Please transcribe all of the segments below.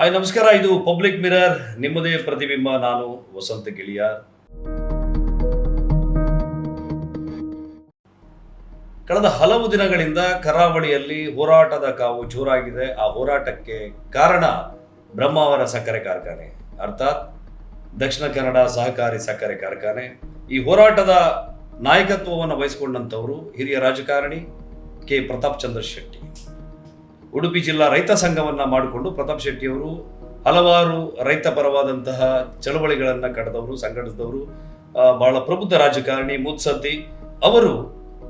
Hi, ನಮಸ್ಕಾರ. ಇದು public mirror. ನಿಮ್ಮದೇ ಪ್ರತಿಬಿಂಬ, ನಾನು ವಸಂತ ಗಿಳಿಯ ಕಳೆದ ಹಲವು ದಿನಗಳಿಂದ ಕರಾವಳಿಯಲ್ಲಿ ಹೋರಾಟದ ಕಾವು ಜೋರಾಗಿದೆ. ಆ ಹೋರಾಟಕ್ಕೆ ಕಾರಣ ಬ್ರಹ್ಮಾವರ ಸಕ್ಕರೆ ಕಾರ್ಖಾನೆ. ಅರ್ಥಾತ್ ದಕ್ಷಿಣ ಕನ್ನಡ ಸಹಕಾರಿ ಸಕ್ಕರೆ ಕಾರ್ಖಾನೆ. ಈ ಹೋರಾಟದ ನಾಯಕತ್ವವನ್ನು ವಹಿಸಿಕೊಂಡಂಥವರು ಹಿರಿಯ ರಾಜಕಾರಣಿ ಕೆ. ಪ್ರತಾಪ್ ಚಂದ್ರ ಶೆಟ್ಟಿ. ಉಡುಪಿ ಜಿಲ್ಲಾ ರೈತ ಸಂಘವನ್ನ ಮಾಡಿಕೊಂಡು ಪ್ರತಾಪ್ ಶೆಟ್ಟಿಯವರು ಹಲವಾರು ರೈತ ಪರವಾದಂತಹ ಚಳವಳಿಗಳನ್ನು ಕಟ್ಟದವರು ಸಂಘಟಿಸಿದವರು. ಬಹಳ ಪ್ರಬುದ್ಧ ರಾಜಕಾರಣಿ ಮುತ್ಸದ್ದಿ ಅವರು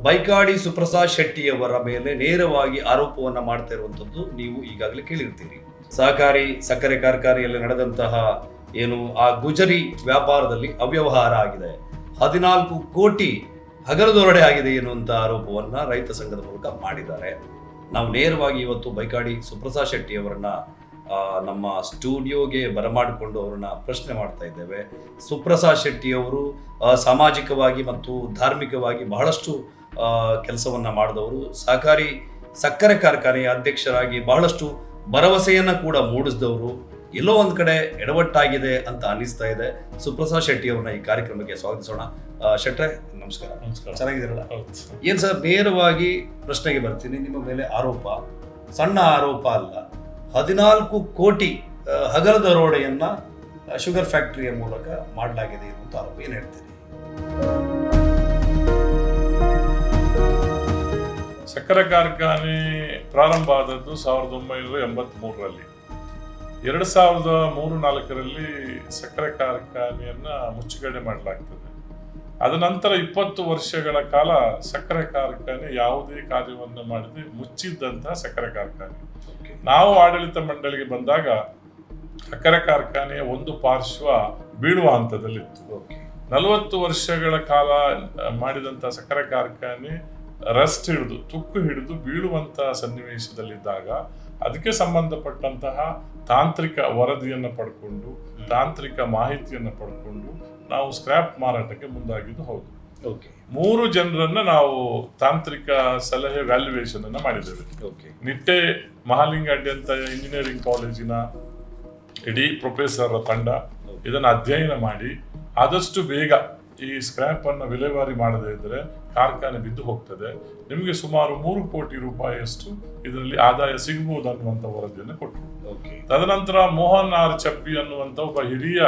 ಬೈಕಾಡಿ ಸುಪ್ರಸಾದ್ ಶೆಟ್ಟಿಯವರ ಮೇಲೆ ನೇರವಾಗಿ ಆರೋಪವನ್ನು ಮಾಡ್ತಾ ಇರುವಂಥದ್ದು ನೀವು ಈಗಾಗಲೇ ಕೇಳಿರ್ತೀರಿ. ಸಹಕಾರಿ, ಸಕ್ಕರೆ ಕಾರ್ಖಾನೆಯಲ್ಲಿ ನಡೆದಂತಹ ಏನು ಆ ಗುಜರಿ ವ್ಯಾಪಾರದಲ್ಲಿ ಅವ್ಯವಹಾರ ಆಗಿದೆ. ಹದಿನಾಲ್ಕು ಕೋಟಿ ಹಗರದೊರಡೆ ಆಗಿದೆ ಎನ್ನುವಂಥ ಆರೋಪವನ್ನ ರೈತ ಸಂಘದ ಮೂಲಕ ಮಾಡಿದ್ದಾರೆ. ನಾವು ನೇರವಾಗಿ ಇವತ್ತು ಬೈಕಾಡಿ ಸುಪ್ರಸಾದ್ ಶೆಟ್ಟಿ ಅವರನ್ನ ನಮ್ಮ ಸ್ಟುಡಿಯೋಗೆ ಬರಮಾಡಿಕೊಂಡು ಅವರನ್ನ ಪ್ರಶ್ನೆ ಮಾಡ್ತಾ ಇದ್ದೇವೆ. ಸುಪ್ರಸಾದ್ ಶೆಟ್ಟಿ ಅವರು ಸಾಮಾಜಿಕವಾಗಿ ಮತ್ತು ಧಾರ್ಮಿಕವಾಗಿ ಬಹಳಷ್ಟು ಕೆಲಸವನ್ನು ಮಾಡಿದವರು. ಸಹಕಾರಿ, ಸಕ್ಕರೆ ಕಾರ್ಖಾನೆಯ ಅಧ್ಯಕ್ಷರಾಗಿ ಬಹಳಷ್ಟು ಭರವಸೆಯನ್ನು ಕೂಡ ಮೂಡಿಸಿದವರು. ಎಲ್ಲೋ ಒಂದು ಕಡೆ ಎಡವಟ್ಟಾಗಿದೆ ಅಂತ ಅನಿಸ್ತಾ ಇದೆ. ಸುಪ್ರಸಾದ್ ಶೆಟ್ಟಿ ಅವ್ರನ್ನ ಈ ಕಾರ್ಯಕ್ರಮಕ್ಕೆ ಸ್ವಾಗತಿಸೋಣ. ಶೆಟ್ಟ್ರೆ ಶೆಟ್ರೆ ನಮಸ್ಕಾರ. ನಮಸ್ಕಾರ. ಚೆನ್ನಾಗಿದ್ದೀರಲ್ಲ? ಏನು ಸರ್ ನೇರವಾಗಿ ಪ್ರಶ್ನೆಗೆ ಬರ್ತೀನಿ. ನಿಮ್ಮ ಮೇಲೆ ಆರೋಪ ಸಣ್ಣ ಆರೋಪ ಅಲ್ಲ. ಹದಿನಾಲ್ಕು ಕೋಟಿ ಹಗಲದ ಹಗಲ ದರೋಡೆಯನ್ನ ಶುಗರ್ ಫ್ಯಾಕ್ಟರಿಯ ಮೂಲಕ ಮಾಡಲಾಗಿದೆ ಅಂತ ಆರೋಪ. ಏನ್ ಹೇಳ್ತೀರಿ? ಸಕ್ಕರೆ ಕಾರ್ಖಾನೆ ಪ್ರಾರಂಭ ಆದದ್ದು ಸಾವಿರದ ಒಂಬೈನೂರ ಎಂಬತ್ತ್ ಮೂರರಲ್ಲಿ ಎರಡು ಸಾವಿರದ ಮೂರು ನಾಲ್ಕರಲ್ಲಿ ಸಕ್ಕರೆ ಕಾರ್ಖಾನೆಯನ್ನ ಮುಚ್ಚುಗಡೆ ಮಾಡಲಾಗ್ತದೆ. ಅದ ನಂತರ ಇಪ್ಪತ್ತು ವರ್ಷಗಳ ಕಾಲ ಸಕ್ಕರೆ ಕಾರ್ಖಾನೆ ಯಾವುದೇ ಕಾರ್ಯವನ್ನು ಮಾಡದೆ ಮುಚ್ಚಿದ್ದಂತಹ ಸಕ್ಕರೆ ಕಾರ್ಖಾನೆ. ನಾವು ಆಡಳಿತ ಮಂಡಳಿಗೆ ಬಂದಾಗ ಸಕ್ಕರೆ ಕಾರ್ಖಾನೆಯ ಒಂದು ಪಾರ್ಶ್ವ ಬೀಳುವ ಹಂತದಲ್ಲಿತ್ತು. ನಲವತ್ತು ವರ್ಷಗಳ ಕಾಲ ಮಾಡಿದಂತಹ ಸಕ್ಕರೆ ಕಾರ್ಖಾನೆ ರಸ್ಟ್ ಹಿಡಿದು ತುಕ್ಕು ಹಿಡಿದು ಬೀಳುವಂತಹ ಸನ್ನಿವೇಶದಲ್ಲಿದ್ದಾಗ ಅದಕ್ಕೆ ಸಂಬಂಧಪಟ್ಟಂತಹ ತಾಂತ್ರಿಕ ವರದಿಯನ್ನು ಪಡ್ಕೊಂಡು ತಾಂತ್ರಿಕ ಮಾಹಿತಿಯನ್ನು ಪಡ್ಕೊಂಡು ನಾವು ಸ್ಕ್ರ್ಯಾಪ್ ಮಾರಾಟಕ್ಕೆ ಮುಂದಾಗಿದ್ದು ಹೌದು. ಓಕೆ ಮೂರು ಜನರನ್ನ ನಾವು ತಾಂತ್ರಿಕ ಸಲಹೆ ವ್ಯಾಲ್ಯೂಯೇಷನ್ ಅನ್ನ ಮಾಡಿದ್ದೇವೆ. ಓಕೆ ನಿಟ್ಟೆ ಮಹಾಲಿಂಗಾಡ್ಯಂತ ಇಂಜಿನಿಯರಿಂಗ್ ಕಾಲೇಜಿನ ಇಡೀ ಪ್ರೊಫೆಸರ್ ತಂಡ ಇದನ್ನು ಅಧ್ಯಯನ ಮಾಡಿ ಆದಷ್ಟು ಬೇಗ ಈ ಸ್ಕ್ರ್ಯಾಪ್ ಅನ್ನು ವಿಲೇವಾರಿ ಮಾಡದೇ ಇದ್ದರೆ ಕಾರ್ಖಾನೆ ಬಿದ್ದು ಹೋಗ್ತದೆ. ನಿಮಗೆ ಸುಮಾರು ಮೂರು ಕೋಟಿ ರೂಪಾಯಿಯಷ್ಟು ಇದರಲ್ಲಿ ಆದಾಯ ಸಿಗಬಹುದು ಅನ್ನುವಂಥ ವರದಿಯನ್ನು ಕೊಟ್ಟರು ತದನಂತರ ಮೋಹನ್ ಆರ್ ಚಪ್ಪಿ ಅನ್ನುವಂಥ ಒಬ್ಬ ಹಿರಿಯ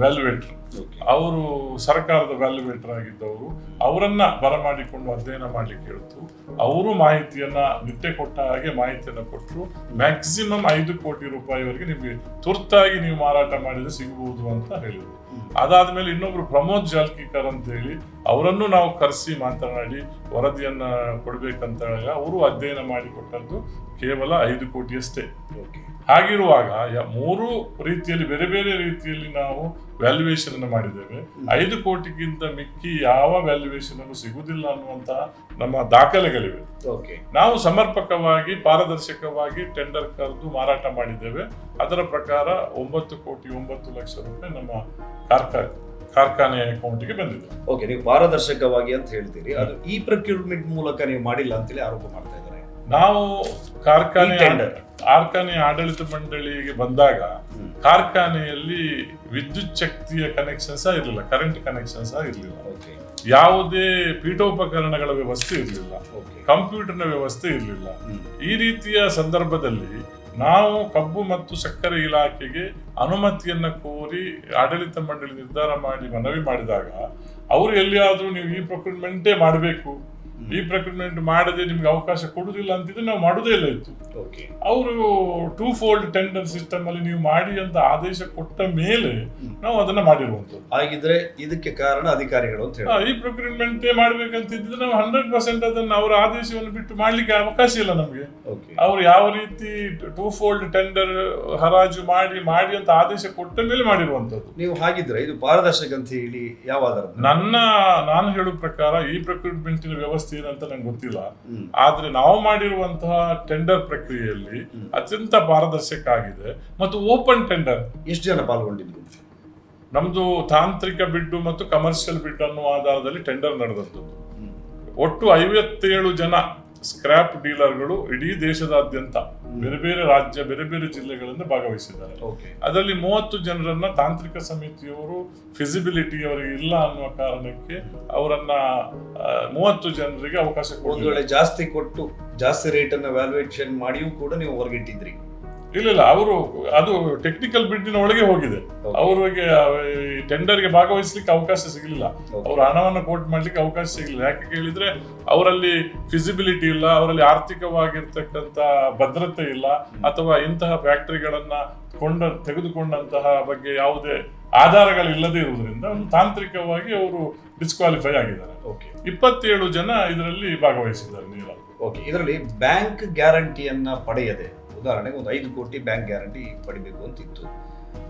ವ್ಯಾಲ್ಯೂಯೇಟರ್ ಓಕೆ ಅವರು ಸರ್ಕಾರದ ವ್ಯಾಲ್ಯೂಯೇಟರ್ ಆಗಿದ್ದವರು ಅವರನ್ನ ಬರಮಾಡಿಕೊಂಡು ಅಧ್ಯಯನ ಮಾಡಲಿಕ್ಕೆ ಹೇಳ್ತು. ಅವರು ಮಾಹಿತಿಯನ್ನ ನಿಟ್ಟೆ ಕೊಟ್ಟ ಹಾಗೆ ಮಾಹಿತಿಯನ್ನ ಕೊಟ್ಟರು ಮ್ಯಾಕ್ಸಿಮಮ್ ಐದು ಕೋಟಿ ರೂಪಾಯಿವರೆಗೆ ನಿಮಗೆ ತುರ್ತಾಗಿ ನೀವು ಮಾರಾಟ ಮಾಡಿದ್ರೆ ಸಿಗಬಹುದು ಅಂತ ಹೇಳಿದ್ರು. ಅದಾದ್ಮೇಲೆ ಇನ್ನೊಬ್ರು ಪ್ರಮೋದ್ ಜಾಲ್ಕಿಕರ್ ಅಂತ ಹೇಳಿ ಅವರನ್ನು ನಾವು ಕರೆಸಿ ಮಾತನಾಡಿ ವರದಿಯನ್ನ ಕೊಡ್ಬೇಕಂತ ಹೇಳಿ ಅವರು ಅಧ್ಯಯನ ಮಾಡಿ ಕೊಟ್ಟದ್ದು ಕೇವಲ ಐದು ಕೋಟಿಯಷ್ಟೇ. ಓಕೆ ಹಾಗಿರುವಾಗ ಮೂರು ರೀತಿಯಲ್ಲಿ ಬೇರೆ ಬೇರೆ ರೀತಿಯಲ್ಲಿ ನಾವು ವ್ಯಾಲ್ಯೂಯೇಷನ್ ಅನ್ನು ಮಾಡಿದ್ದೇವೆ. ಐದು ಕೋಟಿಗಿಂತ ಮಿಕ್ಕಿ ಯಾವ ವ್ಯಾಲ್ಯೂಯೇಷನ್ ಅನ್ನು ಸಿಗುವುದಿಲ್ಲ ಅನ್ನುವಂತಹ ನಮ್ಮ ದಾಖಲೆಗಳಿವೆ. ಓಕೆ ನಾವು ಸಮರ್ಪಕವಾಗಿ ಪಾರದರ್ಶಕವಾಗಿ ಟೆಂಡರ್ ಕರೆದು ಮಾರಾಟ ಮಾಡಿದ್ದೇವೆ. ಅದರ ಪ್ರಕಾರ ಒಂಬತ್ತು ಕೋಟಿ ಒಂಬತ್ತು ಲಕ್ಷ ರೂಪಾಯಿ ನಮ್ಮ ಕಾರ್ಖಾನೆ ಕಾರ್ಖಾನೆ ಅಕೌಂಟ್ಗೆ ಬಂದಿದೆ. ಓಕೆ ನೀವು ಪಾರದರ್ಶಕವಾಗಿ ಅಂತ ಹೇಳ್ತೀರಿ. ಅದು ಈ ಪ್ರಕ್ಯೂರ್ಮೆಂಟ್ ಮೂಲಕ ನೀವು ಮಾಡಿಲ್ಲ ಅಂತೇಳಿ ಆರೋಪ ಮಾಡ್ತಾ ನಾವು ಕಾರ್ಖಾನೆ ಕಾರ್ಖಾನೆ ಆಡಳಿತ ಮಂಡಳಿಗೆ ಬಂದಾಗ ಕಾರ್ಖಾನೆಯಲ್ಲಿ ವಿದ್ಯುತ್ ಶಕ್ತಿಯ ಕನೆಕ್ಷನ್ ಸಹ ಇರಲಿಲ್ಲ ಕರೆಂಟ್ ಕನೆಕ್ಷನ್ ಸಹ ಇರಲಿಲ್ಲ. ಯಾವುದೇ ಪೀಠೋಪಕರಣಗಳ ವ್ಯವಸ್ಥೆ ಇರಲಿಲ್ಲ. ಕಂಪ್ಯೂಟರ್ನ ವ್ಯವಸ್ಥೆ ಇರಲಿಲ್ಲ. ಈ ರೀತಿಯ ಸಂದರ್ಭದಲ್ಲಿ ನಾವು ಕಬ್ಬು ಮತ್ತು ಸಕ್ಕರೆ ಇಲಾಖೆಗೆ ಅನುಮತಿಯನ್ನ ಕೋರಿ ಆಡಳಿತ ಮಂಡಳಿ ನಿರ್ಧಾರ ಮಾಡಿ ಮನವಿ ಮಾಡಿದಾಗ ಅವರು ಎಲ್ಲಿಯಾದ್ರೂ ನೀವು ಈ ಪ್ರೊಕ್ಯೂರ್ಮೆಂಟೇ ಮಾಡಬೇಕು. ಈ ಪ್ರೊಕ್ಯೂರ್ಮೆಂಟ್ ಮಾಡದೆ ನಿಮ್ಗೆ ಅವಕಾಶ ಕೊಡುದಿಲ್ಲ ಅಂತಿದ್ರೆ ನಾವು ಮಾಡೋದೇ ಇಲ್ಲ ಇತ್ತು ಅವರು ಟೂ ಫೋಲ್ಡ್ ಟೆಂಡರ್ ಸಿಸ್ಟಮ್ ಅಲ್ಲಿ ನೀವು ಮಾಡಿ ಅಂತ ಆದೇಶ ಕೊಟ್ಟ ಮೇಲೆ ನಾವು ಅದನ್ನ ಮಾಡಿರುವಂತದ್ದು ಹಾಗಿದ್ರೆ ಇದಕ್ಕೆ ಕಾರಣ ಅಧಿಕಾರಿಗಳು ಅಂತ ಹೇಳಿ ಈ ಪ್ರೊಕ್ಯೂರ್ಮೆಂಟ್ ಮಾಡ್ಬೇಕಂತಿದ್ರೆ ನಾವು ಹಂಡ್ರೆಡ್ ಪರ್ಸೆಂಟ್ ಅದನ್ನ ಅವರ ಆದೇಶವನ್ನು ಬಿಟ್ಟು ಮಾಡ್ಲಿಕ್ಕೆ ಅವಕಾಶ ಇಲ್ಲ ನಮಗೆ. ಅವ್ರು ಯಾವ ರೀತಿ ಟೂ ಫೋಲ್ಡ್ ಟೆಂಡರ್ ಹರಾಜು ಮಾಡಿ ಮಾಡಿ ಅಂತ ಆದೇಶ ಕೊಟ್ಟ ಮೇಲೆ ಮಾಡಿರುವಂತದ್ದು ನೀವು ಹಾಗಿದ್ರೆ ಇದು ಪಾರದರ್ಶಕ ಅಂತ ಹೇಳಿ ಯಾವ ನನ್ನ ನಾನು ಹೇಳುವ ಪ್ರಕಾರ ಈ ಪ್ರೊಕ್ಯೂರ್ಮೆಂಟಿನ ವ್ಯವಸ್ಥೆ ಏನಂತ ನಂಗೆ ಗೊತ್ತಿಲ್ಲ. ಆದ್ರೆ ನಾವು ಮಾಡಿರುವಂತಹ ಟೆಂಡರ್ ಪ್ರಕ್ರಿಯೆಯಲ್ಲಿ. ಅತ್ಯಂತ ಪಾರದರ್ಶಕ ಆಗಿದೆ ಮತ್ತು ಓಪನ್ ಟೆಂಡರ್ ಎಷ್ಟು ಜನ ಪಾಲ್ಗೊಂಡಿದ್ರು ನಮ್ದು ತಾಂತ್ರಿಕ ಬಿಡ್ಡು ಮತ್ತು ಕಮರ್ಷಿಯಲ್ ಬಿಡ್ ಅನ್ನುವ ಆಧಾರದಲ್ಲಿ ಟೆಂಡರ್ ನಡೆದದ್ದು. ಒಟ್ಟು ಐವತ್ತೇಳು ಜನ ಸ್ಕ್ರಾಪ್ ಡೀಲರ್ಗಳು ಇಡೀ ದೇಶದಾದ್ಯಂತ ಬೇರೆ ಬೇರೆ ರಾಜ್ಯ ಬೇರೆ ಬೇರೆ ಜಿಲ್ಲೆಗಳಿಂದ ಭಾಗವಹಿಸಿದ್ದಾರೆ. ಅದರಲ್ಲಿ ಮೂವತ್ತು ಜನರನ್ನ ತಾಂತ್ರಿಕ ಸಮಿತಿಯವರು ಫಿಸಿಬಿಲಿಟಿ ಅವರಿಗೆ ಇಲ್ಲ ಅನ್ನುವ ಕಾರಣಕ್ಕೆ ಅವರನ್ನ ಮೂವತ್ತು ಜನರಿಗೆ ಅವಕಾಶ ಜಾಸ್ತಿ ಕೊಟ್ಟು ಜಾಸ್ತಿ ರೇಟ್ ಅನ್ನ ವ್ಯಾಲ್ಯೂಯೇಷನ್ ಮಾಡಿಯೂ ಕೂಡ ನೀವು ಹೊರಗಿಟ್ಟಿದ್ರಿ ಇಲ್ಲ ಇಲ್ಲ ಅವರು ಅದು ಟೆಕ್ನಿಕಲ್ ಬಿಡ್ಡಿನ ಒಳಗೆ ಹೋಗಿದೆ. ಅವ್ರಿಗೆ ಟೆಂಡರ್ ಟೆಂಡರ್ಗೆ ಭಾಗವಹಿಸ್ಲಿಕ್ಕೆ ಅವಕಾಶ ಸಿಗಲಿಲ್ಲ. ಅವ್ರ ಹಣವನ್ನು ಕೋಟ್ ಮಾಡ್ಲಿಕ್ಕೆ ಅವಕಾಶ ಸಿಗಲಿಲ್ಲ. ಯಾಕೆ ಕೇಳಿದ್ರೆ ಅವರಲ್ಲಿ ಫಿಸಿಬಿಲಿಟಿ ಇಲ್ಲ ಅವರಲ್ಲಿ ಆರ್ಥಿಕವಾಗಿರ್ತಕ್ಕಂಥ ಭದ್ರತೆ ಇಲ್ಲ ಅಥವಾ ಇಂತಹ ಫ್ಯಾಕ್ಟರಿಗಳನ್ನ ಕೊಂಡ ತೆಗೆದುಕೊಂಡಂತಹ ಬಗ್ಗೆ ಯಾವುದೇ ಆಧಾರಗಳಿಲ್ಲದೆ ಇರುವುದರಿಂದ ಒಂದು ತಾಂತ್ರಿಕವಾಗಿ ಅವರು ಡಿಸ್ಕ್ವಾಲಿಫೈ ಆಗಿದ್ದಾರೆ. ಓಕೆ ಇಪ್ಪತ್ತೇಳು ಜನ ಇದರಲ್ಲಿ ಭಾಗವಹಿಸಿದ್ದಾರೆ ಓಕೆ ಇದರಲ್ಲಿ ಬ್ಯಾಂಕ್ ಗ್ಯಾರಂಟಿಯನ್ನ ಪಡೆಯದೆ ಉದಾಹರಣೆಗೆ ಒಂದು ಐದು ಕೋಟಿ ಬ್ಯಾಂಕ್ ಗ್ಯಾರಂಟಿ ಪಡಿಬೇಕು ಅಂತಿತ್ತು.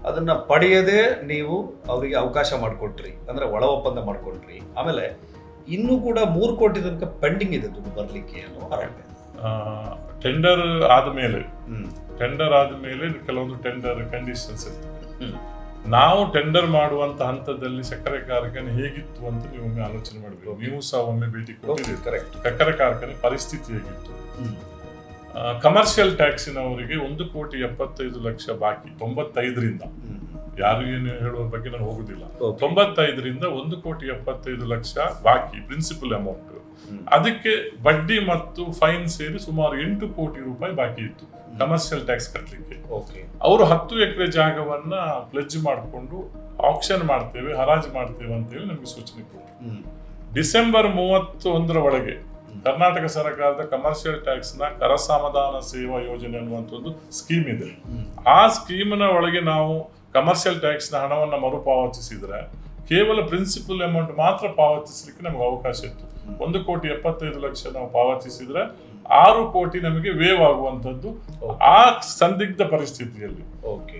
ಅದನ್ನ ಪಡೆಯದೆ ನೀವು ಅವರಿಗೆ ಅವಕಾಶ ಮಾಡಿಕೊಟ್ರಿ ಅಂದ್ರೆ ಒಳ ಒಪ್ಪಂದ ಮಾಡಿಕೊಟ್ರಿ. ಆಮೇಲೆ ಇನ್ನೂ ಕೂಡ ಮೂರು ಕೋಟಿ ತನಕ ಪೆಂಡಿಂಗ್ ಇದೆ ದುಡ್ಡು ಬರಲಿಕ್ಕೆ ಅನ್ನೋ ಆರಂಭ ಟೆಂಡರ್ ಆದ ಮೇಲೆ ಟೆಂಡರ್ ಆದ ಮೇಲೆ ಕೆಲವೊಂದು ಟೆಂಡರ್ ಕಂಡೀಷನ್ಸ್ ಇರ್ತದೆ. ನಾವು ಟೆಂಡರ್ ಮಾಡುವಂತ ಹಂತದಲ್ಲಿ ಸಕ್ಕರೆ ಕಾರ್ಖಾನೆ ಹೇಗಿತ್ತು ಅಂತ ನೀವು ಒಮ್ಮೆ ಆಲೋಚನೆ ಮಾಡಬೇಕು. ನೀವು ಸಹ ಒಮ್ಮೆ ಭೇಟಿ ಕೊಟ್ಟಿದ್ದೀರಿ. ಕರೆಕ್ಟ್ ಸಕ್ಕರೆ ಕಾರ್ಖಾನೆ ಪರಿಸ್ಥಿತಿ ಹೇಗಿತ್ತು? ಕಮರ್ಷಿಯಲ್ ಟ್ಯಾಕ್ಸಿನವರಿಗೆ ಒಂದು ಕೋಟಿ ಎಪ್ಪತ್ತೈದು ಲಕ್ಷ ಬಾಕಿ ತೊಂಬತ್ತೈದರಿಂದ. ಯಾರು ಏನು ಹೇಳುವ ಬಗ್ಗೆ ನಾನು ಹೋಗುದಿಲ್ಲ. ತೊಂಬತ್ತೈದರಿಂದ ಒಂದು ಕೋಟಿ ಎಪ್ಪತ್ತೈದು ಲಕ್ಷ ಬಾಕಿ ಪ್ರಿನ್ಸಿಪಲ್ ಅಮೌಂಟ್ ಅದಕ್ಕೆ ಬಡ್ಡಿ ಮತ್ತು ಫೈನ್ ಸೇರಿ ಸುಮಾರು ಎಂಟು ಕೋಟಿ ರೂಪಾಯಿ ಬಾಕಿ ಇತ್ತು ಕಮರ್ಷಿಯಲ್ ಟ್ಯಾಕ್ಸ್ ಕಟ್ಟಲಿಕ್ಕೆ ಅವರು ಹತ್ತು ಎಕರೆ ಜಾಗವನ್ನ ಪ್ಲೆಜ್ ಮಾಡಿಕೊಂಡು ಆಕ್ಷನ್ ಮಾಡ್ತೇವೆ ಹರಾಜು ಮಾಡ್ತೇವೆ ಅಂತೇಳಿ ನಮಗೆ ಸೂಚನೆ ಕೊಟ್ಟರು ಡಿಸೆಂಬರ್ ಮೂವತ್ತೊಂದರ ಒಳಗೆ ಕರ್ನಾಟಕ ಸರ್ಕಾರದ ಕಮರ್ಷಿಯಲ್ ಟ್ಯಾಕ್ಸ್ನ ಕರಸಮಾಧಾನ ಕರ ಸೇವಾ ಯೋಜನೆ ಅನ್ನುವಂಥದ್ದು ಸ್ಕೀಮ್ ಇದೆ. ಆ ಸ್ಕೀಮ್ನ ಒಳಗೆ ನಾವು ಕಮರ್ಷಿಯಲ್ ಟ್ಯಾಕ್ಸ್ನ ಹಣವನ್ನು ಮರುಪಾವತಿಸಿದರೆ ಕೇವಲ ಪ್ರಿನ್ಸಿಪಲ್ ಅಮೌಂಟ್ ಮಾತ್ರ ಪಾವತಿಸಲಿಕ್ಕೆ ನಮಗೆ ಅವಕಾಶ ಇತ್ತು. ಒಂದು ಕೋಟಿ ಎಪ್ಪತ್ತೈದು ಲಕ್ಷ ನಾವು ಪಾವತಿಸಿದ್ರೆ ಆರು ಕೋಟಿ ನಮಗೆ ವೇವ್ ಆಗುವಂಥದ್ದು ಆ ಸಂದಿಗ್ಧ ಪರಿಸ್ಥಿತಿಯಲ್ಲಿ. ಓಕೆ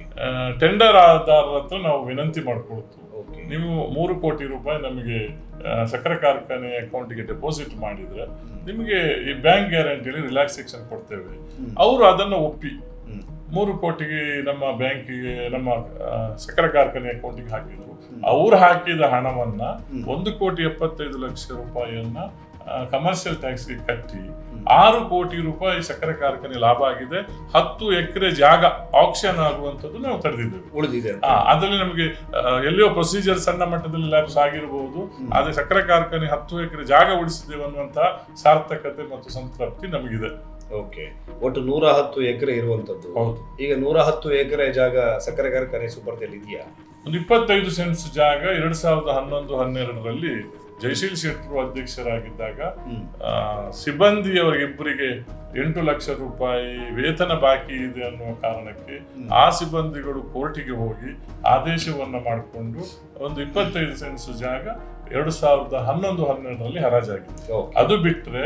ಟೆಂಡರ್ ಆಧಾರ ಹತ್ರ ನಾವು ವಿನಂತಿ ಮಾಡ್ಕೊಳ್ತು ನೀವು ಮೂರು ಕೋಟಿ ರೂಪಾಯಿ ನಮಗೆ ಸಕ್ಕರೆ ಕಾರ್ಖಾನೆ ಅಕೌಂಟಿಗೆ ಡೆಪಾಸಿಟ್ ಮಾಡಿದ್ರೆ ನಿಮಗೆ ಈ ಬ್ಯಾಂಕ್ ಗ್ಯಾರಂಟಿಯಲ್ಲಿ ರಿಲ್ಯಾಕ್ಸೇಷನ್ ಕೊಡ್ತೇವೆ. ಅವರು ಅದನ್ನು ಒಪ್ಪಿ ಮೂರು ಕೋಟಿಗೆ ನಮ್ಮ ಬ್ಯಾಂಕಿಗೆ ನಮ್ಮ ಸಕ್ಕರೆ ಕಾರ್ಖಾನೆ ಅಕೌಂಟಿಗೆ ಹಾಕಿದ್ರು. ಅವ್ರು ಹಾಕಿದ ಹಣವನ್ನ ಒಂದು ಕೋಟಿ ಎಪ್ಪತ್ತೈದು ಲಕ್ಷ ರೂಪಾಯಿಯನ್ನ ಕಮರ್ಷಿಯಲ್ ಟ್ಯಾಕ್ಸ್ಗೆ ಕಟ್ಟಿ ಆರು ಕೋಟಿ ರೂಪಾಯಿ ಸಕ್ಕರೆ ಕಾರ್ಖಾನೆ ಲಾಭ ಆಗಿದೆ. ಹತ್ತು ಎಕರೆ ಜಾಗ ಆಕ್ಷನ್ ಆಗುವಂಥದ್ದು ನಾವು ತಡೆದಿದ್ದೇವೆ ಉಳಿದಿದೆ ಅದರಲ್ಲಿ ನಮಗೆ ಎಲ್ಲಿಯೋ ಪ್ರೊಸೀಜರ್ ಸಣ್ಣ ಮಟ್ಟದಲ್ಲಿ ಲ್ಯಾಬ್ಸ್ ಆಗಿರಬಹುದು ಆದ್ರೆ ಸಕ್ಕರೆ ಕಾರ್ಖಾನೆ ಹತ್ತು ಎಕರೆ ಜಾಗ ಉಳಿಸಿದ್ದೇವೆ ಅನ್ನುವಂತಹ ಸಾರ್ಥಕತೆ ಮತ್ತು ಸಂತೃಪ್ತಿ ನಮಗಿದೆ. ಓಕೆ. ಒಟ್ಟು ನೂರ ಹತ್ತು ಎಕರೆ ಇರುವಂತದ್ದು ಹೌದು. ಈಗ ನೂರ ಹತ್ತು ಎಕರೆ ಜಾಗ ಸಕ್ಕರೆ ಕಾರ್ಖಾನೆ ಸುಪರ್ದಲ್ಲಿ ಇದೆಯಾ ಒಂದು ಇಪ್ಪತ್ತೈದು ಸೆಂಟ್ಸ್ ಜಾಗ ಎರಡ್ ಸಾವಿರದ ಹನ್ನೊಂದು ಹನ್ನೆರಡರಲ್ಲಿ ಜಯಶೀಲ್ ಶೆಟ್ಟರು ಅಧ್ಯಕ್ಷರಾಗಿದ್ದಾಗ ಸಿಬ್ಬಂದಿಯವರಿಗಿಬ್ಬರಿಗೆ ಎಂಟು ಲಕ್ಷ ರೂಪಾಯಿ ವೇತನ ಬಾಕಿ ಇದೆ ಅನ್ನುವ ಕಾರಣಕ್ಕೆ ಆ ಸಿಬ್ಬಂದಿಗಳು ಕೋರ್ಟಿಗೆ ಹೋಗಿ ಆದೇಶವನ್ನು ಮಾಡಿಕೊಂಡು ಒಂದು ಇಪ್ಪತ್ತೈದು ಸೆನ್ಸ್ ಜಾಗ ಎರಡು ಸಾವಿರದ ಹನ್ನೊಂದು ಹನ್ನೆರಡರಲ್ಲಿ ಹರಾಜಾಗಿದೆ ಅದು ಬಿಟ್ಟರೆ.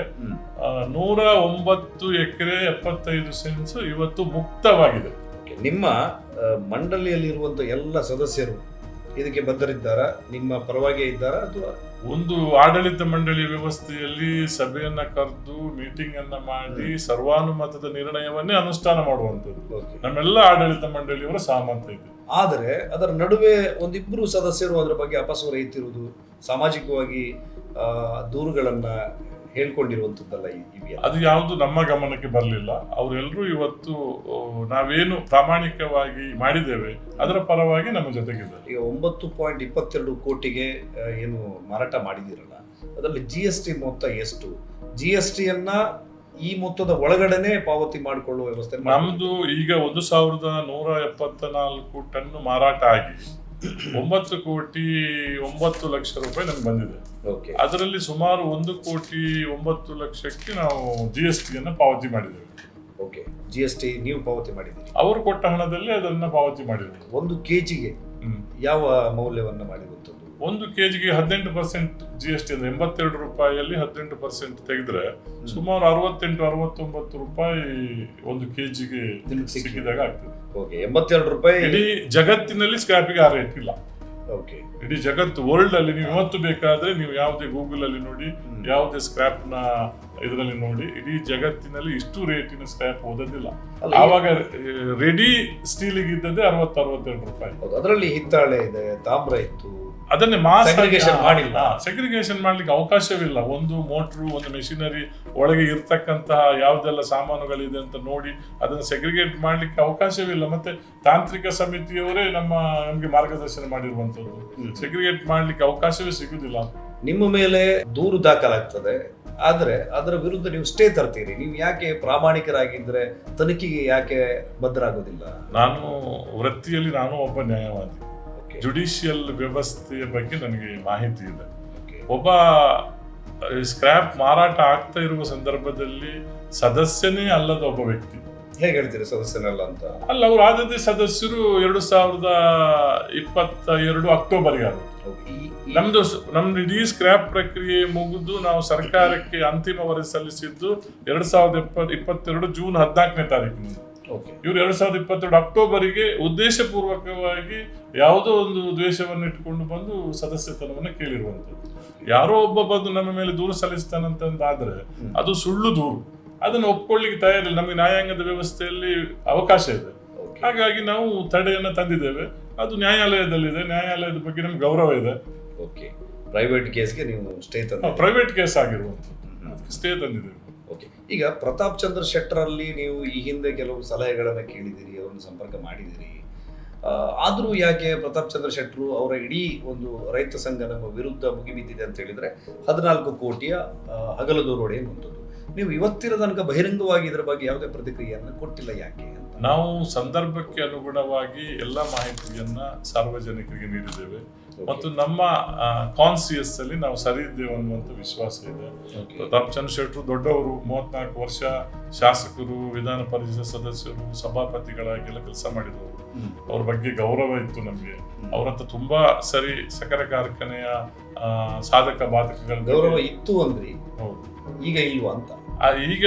ನೂರ ಒಂಬತ್ತು ಎಕರೆ ಎಪ್ಪತ್ತೈದು ಸೆನ್ಸ್ ಇವತ್ತು ಮುಕ್ತವಾಗಿದೆ. ನಿಮ್ಮ ಮಂಡಳಿಯಲ್ಲಿರುವಂಥ ಮಂಡಳಿಯಲ್ಲಿರುವಂತ ಎಲ್ಲ ಸದಸ್ಯರು ಇದಕ್ಕೆ ಬದ್ಧರಿದ್ದಾರಾ? ನಿಮ್ಮ ಪರವಾಗಿ ಇದ್ದಾರಾ ಅಥವಾ? ಒಂದು ಆಡಳಿತ ಮಂಡಳಿ ವ್ಯವಸ್ಥೆಯಲ್ಲಿ ಸಭೆಯನ್ನ ಕರೆದು ಮೀಟಿಂಗ್ ಅನ್ನ ಮಾಡಿ ಸರ್ವಾನುಮತದ ನಿರ್ಣಯವನ್ನೇ ಅನುಷ್ಠಾನ ಮಾಡುವಂಥದ್ದು. ನಮ್ಮೆಲ್ಲ ಆಡಳಿತ ಮಂಡಳಿಯವರ ಸಾಮರ್ಥ್ಯ ಇದೆ. ಆದರೆ ಅದರ ನಡುವೆ ಒಂದಿಬ್ಬರು ಸದಸ್ಯರು ಅದರ ಬಗ್ಗೆ ಅಪಸ್ವರ ಎತ್ತಿರುವುದು ಸಾಮಾಜಿಕವಾಗಿ ದೂರುಗಳನ್ನ ಹೇಳ್ಕೊಂಡಿರುವಂತದ್ದಲ್ಲ ಇ- ಅದು ಯಾವುದು ನಮ್ಮ ಗಮನಕ್ಕೆ ಬರಲಿಲ್ಲ. ಅವರೆಲ್ಲರೂ ಇವತ್ತು ನಾವೇನು ಪ್ರಾಮಾಣಿಕವಾಗಿ ಮಾಡಿದ್ದೇವೆ ಅದರ ಪರವಾಗಿ ನಮ್ಮ ಜೊತೆಗಿದ್ದಾರೆ. ಈಗ ಒಂಬತ್ತು ಪಾಯಿಂಟ್ ಇಪ್ಪತ್ತೆರಡು ಕೋಟಿಗೆ ಏನು ಮಾರಾಟ ಮಾಡಿದಿರಲ್ಲ ಅದರಲ್ಲಿ ಜಿ ಎಸ್ ಟಿ ಮೊತ್ತ ಎಷ್ಟು? ಜಿ ಎಸ್ ಟಿಯನ್ನ ಈ ಮೊತ್ತದ ಒಳಗಡೆನೆ ಪಾವತಿ ಮಾಡಿಕೊಳ್ಳುವ ವ್ಯವಸ್ಥೆ. ನಮ್ದು ಈಗ ಒಂದು ಸಾವಿರದ ನೂರ ಎಪ್ಪತ್ತ ನಾಲ್ಕು ಟನ್ ಮಾರಾಟ ಆಗಿ ಒಂಬತ್ತು ಕೋಟಿ ಒಂಬತ್ತು ಲಕ್ಷ ರೂಪಾಯಿ ನಮ್ಗೆ ಬಂದಿದೆ. ಅದರಲ್ಲಿ ಸುಮಾರು ಒಂದು ಕೋಟಿ ಒಂಬತ್ತು ಲಕ್ಷಕ್ಕೆ ನಾವು ಜಿ ಎಸ್ ಟಿಯನ್ನು ಪಾವತಿ ಮಾಡಿದ್ದೇವೆ. ಓಕೆ ಜಿ ಎಸ್ ಟಿ ನೀವು ಪಾವತಿ ಮಾಡಿದ್ದೀರಿ. ಅವರು ಕೊಟ್ಟ ಹಣದಲ್ಲಿ ಅದನ್ನು ಪಾವತಿ ಮಾಡಿದ್ದೇವೆ. ಒಂದು ಕೆ ಜಿಗೆ ಯಾವ ಮೌಲ್ಯವನ್ನ ಮಾಡಿರುವಂಥದ್ದು ಒಂದು? ಕೆಜಿಗೆ ಹದಿನೆಂಟು ಪರ್ಸೆಂಟ್ ಜಿ ಎಸ್ ಟಿ ಅಂದ್ರೆ ಎಂಬತ್ತೆರಡು ರೂಪಾಯಿಯಲ್ಲಿ ಹದಿನೆಂಟು ಪರ್ಸೆಂಟ್ ತೆಗೆದ್ರೆ ಸುಮಾರು ಅರವತ್ತೆಂಟು ಅರವತ್ತೊಂಬತ್ತು ರೂಪಾಯಿ ಒಂದು ಕೆ ಜಿಗೆ ಸಿಕ್ಕಿದೆ. ಸಿಕ್ಕಿದಾಗ ಆಗ್ತದೆ. ಓಕೆ ಎಂಬತ್ತೆರಡು ರೂಪಾಯಿ ಇಡೀ ಜಗತ್ತಿನಲ್ಲಿ ಸ್ಕ್ರಾಪಿಗೆ ಆ ರೇಟ್ ಇಲ್ಲ ಓಕೆ ಇಡೀ ಜಗತ್ತು ವರ್ಲ್ಡ್ ಅಲ್ಲಿ ನೀವು ಇವತ್ತು ಬೇಕಾದ್ರೆ ನೀವು ಯಾವುದೇ ಗೂಗಲ್ ಅಲ್ಲಿ ನೋಡಿ. ಯಾವುದೇ ಸ್ಕ್ರಾಪ್ನ ಇದರಲ್ಲಿ ನೋಡಿ ಇಡೀ ಜಗತ್ತಿನಲ್ಲಿ ಇಷ್ಟು ರೇಟಿನ ಸ್ಕ್ರಾಪ್ ಓದೋದಿಲ್ಲ. ಆವಾಗ ರೆಡಿ ಸ್ಟೀಲಿಗೆ ಇದ್ದದ್ದೇ ಅರವತ್ತು ಅರವತ್ತೆರಡು ರೂಪಾಯಿ. ಅದರಲ್ಲಿ ಹಿತ್ತಾಳೆ ಇದೆ ತಾಮ್ರ ಇತ್ತು ಅದನ್ನೇ ಮಾಸ್ Segregation ಮಾಡಿಲ್ಲ. ಸೆಗ್ರಿಗೇಷನ್ ಮಾಡ್ಲಿಕ್ಕೆ ಅವಕಾಶವಿಲ್ಲ. ಒಂದು ಮೋಟ್ರು ಒಂದು ಮೆಷಿನರಿ ಒಳಗೆ ಇರ್ತಕ್ಕಂತಹ ಯಾವ್ದೆಲ್ಲ ಸಾಮಾನುಗಳಿದೆ ಅಂತ ನೋಡಿ ಅದನ್ನು ಸೆಗ್ರಿಗೇಟ್ ಮಾಡ್ಲಿಕ್ಕೆ ಅವಕಾಶವಿಲ್ಲ. ಮತ್ತೆ ತಾಂತ್ರಿಕ ಸಮಿತಿಯವರೇ ನಮ್ಮ ನಮಗೆ ಮಾರ್ಗದರ್ಶನ ಮಾಡಿರುವಂತದ್ದು ಸೆಗ್ರಿಗೇಟ್ ಮಾಡ್ಲಿಕ್ಕೆ ಅವಕಾಶವೇ ಸಿಗುದಿಲ್ಲ. ನಿಮ್ಮ ಮೇಲೆ ದೂರು ದಾಖಲಾಗ್ತದೆ. ಆದ್ರೆ ಅದರ ವಿರುದ್ಧ ನೀವು ಸ್ಟೇ ತರ್ತೀರಿ. ನೀವು ಯಾಕೆ ಪ್ರಾಮಾಣಿಕರಾಗಿದ್ರೆ ತನಿಖೆಗೆ ಯಾಕೆ ಬದ್ಧರಾಗೋದಿಲ್ಲ? ನಾನು ವೃತ್ತಿಯಲ್ಲಿ ನಾನು ಒಬ್ಬ ನ್ಯಾಯವಾದಿ. ಜುಡಿಷಿಯಲ್ ವ್ಯವಸ್ಥೆಯ ಬಗ್ಗೆ ನನಗೆ ಮಾಹಿತಿ ಇದೆ. ಒಬ್ಬ ಸ್ಕ್ರ್ಯಾಪ್ ಮಾರಾಟ ಆಗ್ತಾ ಇರುವ ಸಂದರ್ಭದಲ್ಲಿ ಸದಸ್ಯನೇ ಅಲ್ಲದ ಒಬ್ಬ ವ್ಯಕ್ತಿ. ಹೇಗೆ ಹೇಳ್ತೀರಿ ಸದಸ್ಯನಲ್ಲ ಅಂತ? ಅಲ್ಲ ಅವರು ಆದದ್ದೇ ಸದಸ್ಯರು ಎರಡು ಸಾವಿರದ ಇಪ್ಪತ್ತ ಎರಡು ಅಕ್ಟೋಬರ್ಗೆ ಆಗುತ್ತೆ. ನಮ್ದು ನಮ್ದು ಇಡೀ ಸ್ಕ್ರಾಪ್ ಪ್ರಕ್ರಿಯೆ ಮುಗಿದು ನಾವು ಸರ್ಕಾರಕ್ಕೆ ಅಂತಿಮ ವರದಿ ಸಲ್ಲಿಸಿದ್ದು ಎರಡ್ ಸಾವಿರದ ಇಪ್ಪತ್ ಇಪ್ಪತ್ತೆರಡು ಜೂನ್ ಹದಿನಾಲ್ಕನೇ ತಾರೀಕಿನಿಂದ. ಇವರು ಎರಡ್ ಸಾವಿರದ ಇಪ್ಪತ್ತೆರಡು ಅಕ್ಟೋಬರಿಗೆ ಉದ್ದೇಶಪೂರ್ವಕವಾಗಿ ಯಾವುದೋ ಒಂದು ದ್ವೇಷವನ್ನು ಇಟ್ಟುಕೊಂಡು ಬಂದು ಸದಸ್ಯತನವನ್ನು ಕೇಳಿರುವಂಥದ್ದು. ಯಾರೋ ಒಬ್ಬ ಬಂದು ನಮ್ಮ ಮೇಲೆ ದೂರು ಸಲ್ಲಿಸ್ತಾನಂತಂದಾದ್ರೆ ಆದರೆ ಅದು ಸುಳ್ಳು ದೂರು. ಅದನ್ನು ಒಪ್ಕೊಳ್ಳಿಕ್ಕೆ ತಯಾರಿಲ್ಲ. ನಮಗೆ ನ್ಯಾಯಾಂಗದ ವ್ಯವಸ್ಥೆಯಲ್ಲಿ ಅವಕಾಶ ಇದೆ. ಹಾಗಾಗಿ ನಾವು ತಡೆಯನ್ನು ತಂದಿದ್ದೇವೆ. ಅದು ನ್ಯಾಯಾಲಯದಲ್ಲಿದೆ. ನ್ಯಾಯಾಲಯದ ಬಗ್ಗೆ ನಮ್ಗೆ ಗೌರವ ಇದೆ. ಓಕೆ ಪ್ರೈವೇಟ್ ಕೇಸ್ಗೆ ನೀವು ಸ್ಟೇ ತಂದ ಪ್ರೈವೇಟ್ ಕೇಸ್ ಆಗಿರುವಂಥದ್ದು. ಸ್ಟೇ ತಂದಿದ್ದೇವೆ. ಓಕೆ ಈಗ ಪ್ರತಾಪ್ ಚಂದ್ರ ಶೆಟ್ಟರಲ್ಲಿ ನೀವು ಈ ಹಿಂದೆ ಕೆಲವು ಸಲಹೆಗಳನ್ನು ಕೇಳಿದಿರಿ, ಅವರನ್ನು ಸಂಪರ್ಕ ಮಾಡಿದಿರಿ. ಆದರೂ ಯಾಕೆ ಪ್ರತಾಪ್ ಚಂದ್ರ ಶೆಟ್ಟರು ಅವರ ಇಡೀ ಒಂದು ರೈತ ಸಂಘ ನಮ್ಮ ವಿರುದ್ಧ ಮುಗಿಬಿದ್ದಿದೆ ಅಂತ ಹೇಳಿದ್ರೆ ಹದಿನಾಲ್ಕು ಕೋಟಿಯ ಹಗಲು ದೂರೋಡೆ ಅನ್ನುವಂಥದ್ದು ನೀವು ಇವತ್ತಿನ ತನಕ ಬಹಿರಂಗವಾಗಿ ಇದರ ಬಗ್ಗೆ ಯಾವುದೇ ಪ್ರತಿಕ್ರಿಯೆಯನ್ನು ಕೊಟ್ಟಿಲ್ಲ ಯಾಕೆ ಅಂತ? ನಾವು ಸಂದರ್ಭಕ್ಕೆ ಅನುಗುಣವಾಗಿ ಎಲ್ಲ ಮಾಹಿತಿಯನ್ನ ಸಾರ್ವಜನಿಕರಿಗೆ ನೀಡಿದ್ದೇವೆ. ಮತ್ತು ನಮ್ಮ ಕಾನ್ಸಿಯಸ್ ಅಲ್ಲಿ ನಾವು ಸರಿ ಇದ್ದೇವೆ ಅನ್ನುವಂಥ ವಿಶ್ವಾಸ ಇದೆ. ಪ್ರತಾಪ್ ಚಂದ್ರ ಶೆಟ್ಟರು ದೊಡ್ಡವರು ಮೂವತ್ನಾಲ್ಕು ವರ್ಷ ಶಾಸಕರು ವಿಧಾನ ಪರಿಷತ್ ಸದಸ್ಯರು ಸಭಾಪತಿಗಳಾಗೆಲ್ಲ ಕೆಲಸ ಮಾಡಿದವರು. ಅವ್ರ ಬಗ್ಗೆ ಗೌರವ ಇತ್ತು ನಮಗೆ. ಅವ್ರ ಹತ್ರ ತುಂಬಾ ಸರಿ ಸಕ್ಕರೆ ಕಾರ್ಖಾನೆಯ ಸಾಧಕ ಬಾಧಕಗಳ ಗೌರವ ಇತ್ತು ಅಂದ್ರೆ ಹೌದು. ಈಗ ಇಲ್ವಾ ಅಂತ? ಈಗ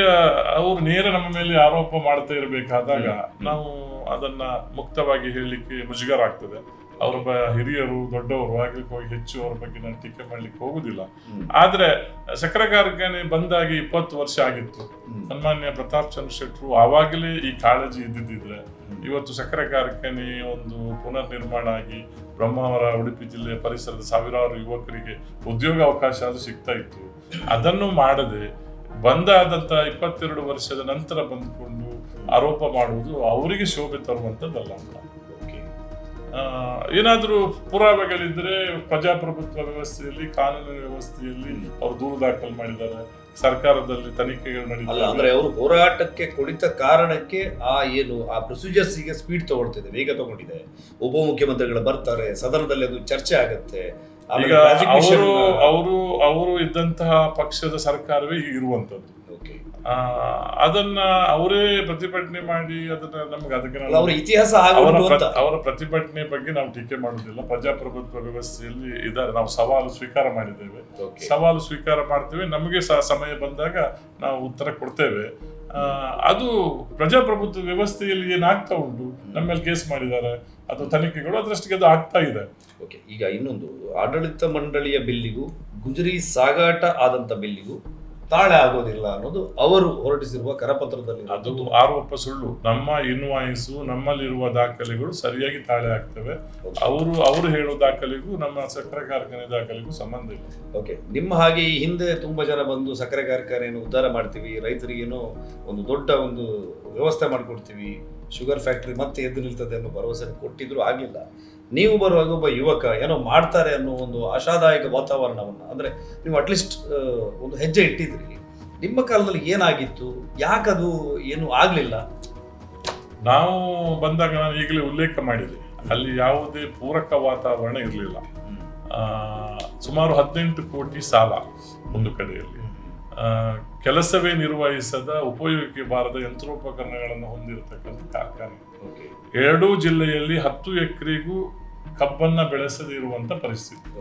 ಅವರು ನೇರ ನಮ್ಮ ಮೇಲೆ ಆರೋಪ ಮಾಡ್ತಾ ಇರಬೇಕಾದಾಗ ನಾವು ಅದನ್ನ ಮುಕ್ತವಾಗಿ ಹೇಳಲಿಕ್ಕೆ ಮುಜುಗರ ಆಗ್ತದೆ ಅವರೊಬ್ಬ ಹಿರಿಯರು ದೊಡ್ಡವರು ಆಗ್ಲಿಕ್ಕೆ ಹೋಗಿ ಹೆಚ್ಚು ಅವ್ರ ಬಗ್ಗೆ ನಾನು ಟೀಕೆ ಮಾಡ್ಲಿಕ್ಕೆ ಹೋಗುದಿಲ್ಲ. ಆದ್ರೆ ಸಕ್ಕರೆ ಕಾರ್ಖಾನೆ ಬಂದಾಗಿ ಇಪ್ಪತ್ತು ವರ್ಷ ಆಗಿತ್ತು. ಸನ್ಮಾನ್ಯ ಪ್ರತಾಪ್ ಚಂದ್ರ ಶೆಟ್ರು ಆವಾಗಲೇ ಈ ಕಾಳಜಿ ಇದ್ದಿದ್ದಿದ್ರೆ ಇವತ್ತು ಸಕ್ಕರೆ ಕಾರ್ಖಾನೆ ಒಂದು ಪುನರ್ ನಿರ್ಮಾಣ ಆಗಿ ಬ್ರಹ್ಮಾವರ ಉಡುಪಿ ಜಿಲ್ಲೆಯ ಪರಿಸರದ ಸಾವಿರಾರು ಯುವಕರಿಗೆ ಉದ್ಯೋಗ ಅವಕಾಶ ಅದು ಸಿಗ್ತಾ ಇತ್ತು ಅದನ್ನು ಮಾಡದೆ ಬಂದಾದಂತ ಇಪ್ಪತ್ತೆರಡು ವರ್ಷದ ನಂತರ ಬಂದುಕೊಂಡು ಆರೋಪ ಮಾಡುವುದು ಅವರಿಗೆ ಶೋಭೆ ತರುವಂತದ್ದಲ್ಲ ಅಂತ Okay. ಆ, ಏನಾದ್ರೂ ಪುರಾವೆಗಳಿದ್ರೆ ಪ್ರಜಾಪ್ರಭುತ್ವ ವ್ಯವಸ್ಥೆಯಲ್ಲಿ ಕಾನೂನು ವ್ಯವಸ್ಥೆಯಲ್ಲಿ ಅವರು ದೂರು ದಾಖಲು ಮಾಡಿದ್ದಾರೆ. ಸರ್ಕಾರದಲ್ಲಿ ತನಿಖೆಗಳು ನಡೀತವೆ ಅಂದ್ರೆ ಅವರು ಹೋರಾಟಕ್ಕೆ ಕುಳಿತ ಕಾರಣಕ್ಕೆ ಆ ಏನು ಆ ಪ್ರೊಸೀಜರ್ಸ್ ಈಗ ಸ್ಪೀಡ್ ತಗೊಳ್ತಿದೆ ವೇಗ ತಗೊಂಡಿದೆ. ಉಪಮುಖ್ಯಮಂತ್ರಿಗಳು ಬರ್ತಾರೆ ಸದನದಲ್ಲಿ ಅದು ಚರ್ಚೆ ಆಗತ್ತೆ. ಅವರು ಅವರು ಅವರು ಇದ್ದಂತಹ ಪಕ್ಷದ ಸರ್ಕಾರವೇ ಇರುವಂತದ್ದು ಅದನ್ನ ಅವರೇ ಪ್ರತಿಭಟನೆ ಮಾಡಿ ಅದನ್ನ ನಮ್ಗೆ ಅದಕ್ಕೆ ಅವರ ಇತಿಹಾಸ ಅವರ ಪ್ರತಿಭಟನೆ ಬಗ್ಗೆ ನಾವು ಟೀಕೆ ಮಾಡುವುದಿಲ್ಲ. ಪ್ರಜಾಪ್ರಭುತ್ವ ವ್ಯವಸ್ಥೆಯಲ್ಲಿ ಇದ್ದಾರೆ. ನಾವು ಸವಾಲು ಸ್ವೀಕಾರ ಮಾಡಿದ್ದೇವೆ. ಸವಾಲು ಸ್ವೀಕಾರ ಮಾಡ್ತೇವೆ. ನಮಗೆ ಸಹ ಸಮಯ ಬಂದಾಗ ನಾವು ಉತ್ತರ ಕೊಡ್ತೇವೆ. ಅದು ಪ್ರಜಾಪ್ರಭುತ್ವ ವ್ಯವಸ್ಥೆಯಲ್ಲಿ ಏನಾಗ್ತಾ ಉಂಟು? ನಮ್ಮ ಮೇಲೆ ಕೇಸ್ ಮಾಡಿದ್ದಾರೆ. ಅದು ತನಿಖೆಗಳು ಅದರಷ್ಟಿಗೆ ಅದು ಆಗ್ತಾ ಇದೆ. ಓಕೆ ಈಗ ಇನ್ನೊಂದು ಆಡಳಿತ ಮಂಡಳಿಯ ಬಿಲ್ಲಿಗೂ ಗುಜರಿ ಸಾಗಾಟ ಆದಂತ ಬಿಲ್ಲಿಗೂ ತಾಳೆ ಆಗೋದಿಲ್ಲ ಅನ್ನೋದು ಅವರು ಹೊರಡಿಸಿರುವ ಕರಪತ್ರದಲ್ಲಿ. ಅದು ಆರೋಪ ಸುಳ್ಳು. ನಮ್ಮ ಇನ್ವಾಯ್ಸು ನಮ್ಮಲ್ಲಿರುವ ದಾಖಲೆಗಳು ಸರಿಯಾಗಿ ತಾಳೆ ಆಗ್ತವೆ. ಅವರು ಅವರು ಹೇಳೋ ದಾಖಲೆಗೂ ನಮ್ಮ ಸಕ್ಕರೆ ಕಾರ್ಖಾನೆ ದಾಖಲೆಗೂ ಸಂಬಂಧ ಇಲ್ಲ. ಓಕೆ. ನಿಮ್ಮ ಹಾಗೆ ಈ ಹಿಂದೆ ತುಂಬಾ ಜನ ಬಂದು ಸಕ್ಕರೆ ಕಾರ್ಖಾನೆಯನ್ನು ಉದ್ಧಾರ ಮಾಡ್ತೀವಿ ರೈತರಿಗೇನೋ ಒಂದು ದೊಡ್ಡ ಒಂದು ವ್ಯವಸ್ಥೆ ಮಾಡಿಕೊಡ್ತೀವಿ ಶುಗರ್ ಫ್ಯಾಕ್ಟ್ರಿ ಮತ್ತೆ ಎದ್ದು ನಿಲ್ತದೆ ಅನ್ನೋ ಭರವಸೆ ಕೊಟ್ಟಿದ್ರು ಆಗಲಿಲ್ಲ. ನೀವು ಬರುವಾಗ ಒಬ್ಬ ಯುವಕ ಏನೋ ಮಾಡ್ತಾರೆ ಅನ್ನೋ ಒಂದು ಆಶಾದಾಯಕ ವಾತಾವರಣವನ್ನು ಅಂದರೆ ನೀವು ಅಟ್ಲೀಸ್ಟ್ ಒಂದು ಹೆಜ್ಜೆ ಇಟ್ಟಿದ್ರಿ. ನಿಮ್ಮ ಕಾಲದಲ್ಲಿ ಏನಾಗಿತ್ತು? ಯಾಕದು ಏನು ಆಗಲಿಲ್ಲ? ನಾವು ಬಂದಾಗ ನಾನು ಈಗಲೇ ಉಲ್ಲೇಖ ಮಾಡಿದೆ. ಅಲ್ಲಿ ಯಾವುದೇ ಪೂರಕ ವಾತಾವರಣ ಇರಲಿಲ್ಲ. ಸುಮಾರು ಹದಿನೆಂಟು ಕೋಟಿ ಸಾಲ ಒಂದು ಕಡೆಯಲ್ಲಿ. ಕೆಲಸವೇ ನಿರ್ವಹಿಸದ ಉಪಯೋಗಕ್ಕೆ ಬಾರದ ಯಂತ್ರೋಪಕರಣಗಳನ್ನು ಹೊಂದಿರತಕ್ಕಂಥ ಕಾರ್ಖಾನೆ. ಎರಡೂ ಜಿಲ್ಲೆಯಲ್ಲಿ ಹತ್ತು ಎಕರೆಗೂ ಕಬ್ಬನ್ನ ಬೆಳೆಸದೇ ಇರುವಂತ ಪರಿಸ್ಥಿತಿ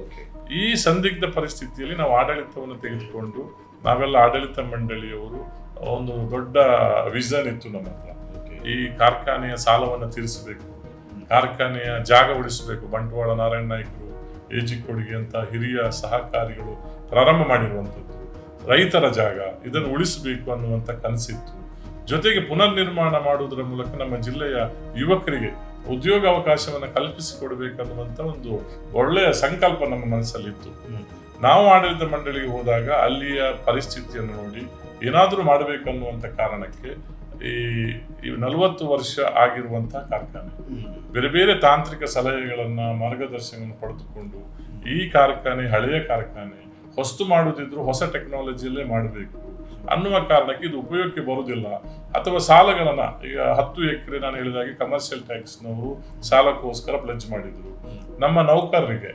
ಈ ಸಂದಿಗ್ಧ ಪರಿಸ್ಥಿತಿಯಲ್ಲಿ ನಾವು ಆಡಳಿತವನ್ನು ತೆಗೆದುಕೊಂಡು ನಾವೆಲ್ಲ ಆಡಳಿತ ಮಂಡಳಿಯವರು ಒಂದು ದೊಡ್ಡ ವಿಷನ್ ಇತ್ತು ನಮ್ಮ ಹತ್ರ. ಈ ಕಾರ್ಖಾನೆಯ ಸಾಲವನ್ನು ತೀರಿಸಬೇಕು ಕಾರ್ಖಾನೆಯ ಜಾಗ ಉಳಿಸಬೇಕು ಬಂಟ್ವಾಳ ನಾರಾಯಣ ನಾಯ್ಕರು ಎಜಿ ಕೊಡುಗೆ ಅಂತ ಹಿರಿಯ ಸಹಕಾರಿಗಳು ಪ್ರಾರಂಭ ಮಾಡಿರುವಂಥದ್ದು. ರೈತರ ಜಾಗ ಇದನ್ನು ಉಳಿಸಬೇಕು ಅನ್ನುವಂಥ ಕನಸಿತ್ತು. ಜೊತೆಗೆ ಪುನರ್ ನಿರ್ಮಾಣ ಮಾಡುವುದರ ಮೂಲಕ ನಮ್ಮ ಜಿಲ್ಲೆಯ ಯುವಕರಿಗೆ ಉದ್ಯೋಗ ಅವಕಾಶವನ್ನು ಕಲ್ಪಿಸಿಕೊಡ್ಬೇಕನ್ನುವಂತ ಒಂದು ಒಳ್ಳೆಯ ಸಂಕಲ್ಪ ನಮ್ಮ ಮನಸ್ಸಲ್ಲಿತ್ತು. ನಾವು ಆಡಳಿತ ಮಂಡಳಿಗೆ ಹೋದಾಗ ಅಲ್ಲಿಯ ಪರಿಸ್ಥಿತಿಯನ್ನು ನೋಡಿ ಏನಾದರೂ ಮಾಡಬೇಕನ್ನುವಂಥ ಕಾರಣಕ್ಕೆ ಈ ಈ ನಲವತ್ತು ವರ್ಷ ಆಗಿರುವಂತಹ ಕಾರ್ಖಾನೆ. ಬೇರೆ ಬೇರೆ ತಾಂತ್ರಿಕ ಸಲಹೆಗಳನ್ನ ಮಾರ್ಗದರ್ಶನವನ್ನು ಪಡೆದುಕೊಂಡು ಈ ಕಾರ್ಖಾನೆ ಹಳೆಯ ಕಾರ್ಖಾನೆ ಹೊಸ್ತು ಮಾಡುದಿದ್ರು ಹೊಸ ಟೆಕ್ನಾಲಜಿಯಲ್ಲೇ ಮಾಡಬೇಕು. ಅನ್ನುವ ಕಾರಣಕ್ಕೆ ಇದು ಉಪಯೋಗಕ್ಕೆ ಬರುವುದಿಲ್ಲ. ಅಥವಾ ಸಾಲಗಳನ್ನ ಈಗ ಹತ್ತು ಎಕರೆ ನಾನು ಹೇಳಿದಾಗೆ ಕಮರ್ಷಿಯಲ್ ಟ್ಯಾಕ್ಸ್ನವರು ಸಾಲಕ್ಕೋಸ್ಕರ ಪ್ಲಜ್ ಮಾಡಿದ್ರು. ನಮ್ಮ ನೌಕರರಿಗೆ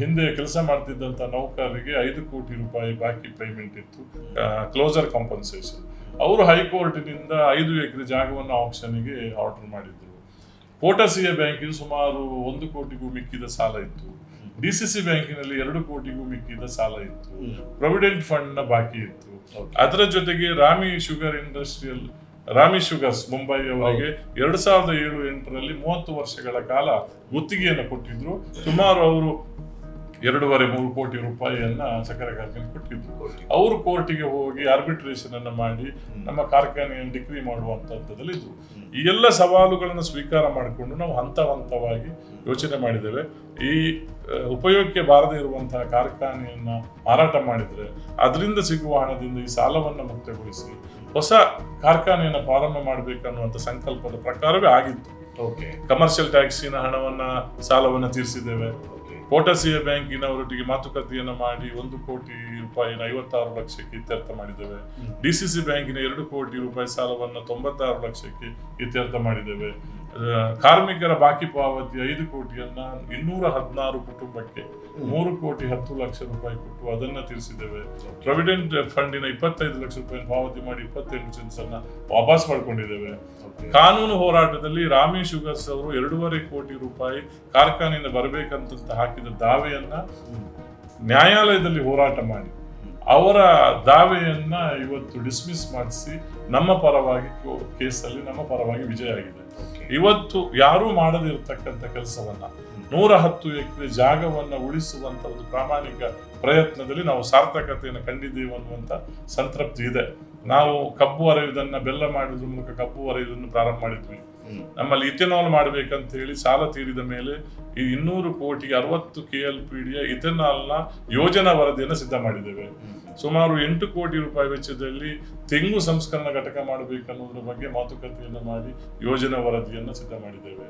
ಹಿಂದೆ ಕೆಲಸ ಮಾಡ್ತಿದ್ದಂಥ ನೌಕರರಿಗೆ ಐದು ಕೋಟಿ ರೂಪಾಯಿ ಬಾಕಿ ಪೇಮೆಂಟ್ ಇತ್ತು ಕ್ಲೋಸರ್ ಕಾಂಪನ್ಸೇಷನ್ ಅವರು ಹೈಕೋರ್ಟಿನಿಂದ ಐದು ಎಕರೆ ಜಾಗವನ್ನು ಆಪ್ಷನ್ಗೆ ಆರ್ಡರ್ ಮಾಡಿದ್ರು. ಕೋಟಸಿಯ ಬ್ಯಾಂಕಿಗೆ ಸುಮಾರು ಒಂದು ಕೋಟಿಗೂ ಮಿಕ್ಕಿದ ಸಾಲ ಇತ್ತು. ಡಿ ಸಿ ಸಿ ಬ್ಯಾಂಕಿನಲ್ಲಿ ಎರಡು ಕೋಟಿಗೂ ಮಿಕ್ಕಿದ ಸಾಲ ಇತ್ತು. ಪ್ರೊವಿಡೆಂಟ್ ಫಂಡ್ನ ನ ಬಾಕಿ ಇತ್ತು. ಅದರ ಜೊತೆಗೆ Rami sugar industrial Rami sugars Mumbai ಅವರಿಗೆ ಎರಡ್ ಸಾವಿರದ ಏಳು ಎಂಟರಲ್ಲಿ ಮೂವತ್ತು ವರ್ಷಗಳ ಕಾಲ ಗುತ್ತಿಗೆಯನ್ನು ಕೊಟ್ಟಿದ್ರು. ಸುಮಾರು ಅವರು ಎರಡೂವರೆ ಮೂರು ಕೋಟಿ ರೂಪಾಯಿಯನ್ನ ಸಕ್ಕರೆ ಕಾರ್ಖಾನೆ ಕೊಟ್ಟಿದ್ರು. ಅವರು ಕೋರ್ಟಿಗೆ ಹೋಗಿ ಆರ್ಬಿಟ್ರೇಷನ್ ಅನ್ನ ಮಾಡಿ ನಮ್ಮ ಕಾರ್ಖಾನೆಯನ್ನು ಡಿಗ್ರಿ ಮಾಡುವಂತದ್ದಲ್ಲಿ ಇದ್ರು. ಈ ಎಲ್ಲ ಸವಾಲುಗಳನ್ನು ಸ್ವೀಕಾರ ಮಾಡಿಕೊಂಡು ನಾವು ಹಂತ ಹಂತವಾಗಿ ಯೋಚನೆ ಮಾಡಿದ್ದೇವೆ. ಈ ಉಪಯೋಗಕ್ಕೆ ಬಾರದೇ ಇರುವಂತಹ ಕಾರ್ಖಾನೆಯನ್ನ ಮಾರಾಟ ಮಾಡಿದ್ರೆ ಅದರಿಂದ ಸಿಗುವ ಹಣದಿಂದ ಈ ಸಾಲವನ್ನು ಮುಕ್ತಗೊಳಿಸಿ ಹೊಸ ಕಾರ್ಖಾನೆಯನ್ನು ಪ್ರಾರಂಭ ಮಾಡಬೇಕನ್ನುವಂಥ ಸಂಕಲ್ಪದ ಪ್ರಕಾರವೇ ಆಗಿತ್ತು. ಓಕೆ ಕಮರ್ಷಿಯಲ್ ಟ್ಯಾಕ್ಸಿನ ಹಣವನ್ನ ಸಾಲವನ್ನು ತೀರಿಸಿದ್ದೇವೆ. ಕೋಟಸಿಯ ಬ್ಯಾಂಕಿನವರೊಟ್ಟಿಗೆ ಮಾತುಕತೆಯನ್ನು ಮಾಡಿ ಒಂದು ಕೋಟಿ ರೂಪಾಯಿನ ಐವತ್ತಾರು ಲಕ್ಷಕ್ಕೆ ಇತ್ಯರ್ಥ ಮಾಡಿದ್ದೇವೆ. ಡಿಸಿಸಿ ಡಿ ಸಿ ಸಿ ಬ್ಯಾಂಕಿನ ಎರಡು ಕೋಟಿ ರೂಪಾಯಿ ಸಾಲವನ್ನು ತೊಂಬತ್ತಾರು ಲಕ್ಷಕ್ಕೆ ಇತ್ಯರ್ಥ ಮಾಡಿದ್ದೇವೆ. ಕಾರ್ಮಿಕರ ಬಾಕಿ ಪಾವತಿ ಐದು ಕೋಟಿಯನ್ನ ಇನ್ನೂರ ಹದಿನಾರು ಕುಟುಂಬಕ್ಕೆ ಮೂರು ಕೋಟಿ ಹತ್ತು ಲಕ್ಷ ರೂಪಾಯಿ ಕೊಟ್ಟು ಅದನ್ನ ತೀರಿಸಿದ್ದೇವೆ. ಪ್ರೊವಿಡೆಂಟ್ ಫಂಡಿನ ಇಪ್ಪತ್ತೈದು ಲಕ್ಷ ರೂಪಾಯಿ ಪಾವತಿ ಮಾಡಿ ಇಪ್ಪತ್ತೆಂಟು ಸೆನ್ಸ್ ಅನ್ನ ವಾಪಸ್ ಪಡ್ಕೊಂಡಿದ್ದೇವೆ ಕಾನೂನು ಹೋರಾಟದಲ್ಲಿ ರಾಮಿ ಶುಗರ್ಸ್ ಅವರು ಎರಡೂವರೆ ಕೋಟಿ ರೂಪಾಯಿ ಕಾರ್ಖಾನೆಯಿಂದ ಬರಬೇಕಂತ ಹಾಕಿದ ದಾವೆಯನ್ನ ನ್ಯಾಯಾಲಯದಲ್ಲಿ ಹೋರಾಟ ಮಾಡಿ. ಅವರ ದಾವೆಯನ್ನ ಇವತ್ತು ಡಿಸ್ಮಿಸ್ ಮಾಡಿಸಿ ನಮ್ಮ ಪರವಾಗಿ ಕೇಸಲ್ಲಿ ನಮ್ಮ ಪರವಾಗಿ ವಿಜಯ ಆಗಿದೆ. ಇವತ್ತು ಯಾರೂ ಮಾಡದೇ ಇರತಕ್ಕಂಥ ಕೆಲಸವನ್ನ ನೂರ ಹತ್ತು ಎಕರೆ ಜಾಗವನ್ನ ಉಳಿಸುವಂತ ಒಂದು ಪ್ರಾಮಾಣಿಕ ಪ್ರಯತ್ನದಲ್ಲಿ ನಾವು ಸಾರ್ಥಕತೆಯನ್ನು ಕಂಡಿದ್ದೀವಿ ಅನ್ನುವಂತ ಸಂತೃಪ್ತಿ ಇದೆ. ನಾವು ಕಬ್ಬು ಅರೆಯುವುದನ್ನ ಬೆಲ್ಲ ಮಾಡುವುದ್ರ ಮೂಲಕ ಕಬ್ಬು ಅರೆಯುವುದನ್ನು ಪ್ರಾರಂಭ ಮಾಡಿದ್ವಿ. ನಮ್ಮಲ್ಲಿ ಇಥೆನಾಲ್ ಮಾಡ್ಬೇಕಂತ ಹೇಳಿ ಸಾಲ ತೀರಿದ ಮೇಲೆ ಈ ಇನ್ನೂರು ಕೋಟಿಗೆ ಅರವತ್ತು ಕೆ ಎಲ್ ಪಿ ಡಿಯ ಇಥೆನಾಲ್ನ ಯೋಜನಾ ವರದಿಯನ್ನು ಸಿದ್ಧ ಮಾಡಿದ್ದೇವೆ. ಸುಮಾರು ಎಂಟು ಕೋಟಿ ರೂಪಾಯಿ ವೆಚ್ಚದಲ್ಲಿ ತೆಂಗು ಸಂಸ್ಕರಣಾ ಘಟಕ ಮಾಡಬೇಕನ್ನೋದ್ರ ಬಗ್ಗೆ ಮಾತುಕತೆಯನ್ನು ಮಾಡಿ ಯೋಜನಾ ವರದಿಯನ್ನು ಸಿದ್ಧ ಮಾಡಿದ್ದೇವೆ.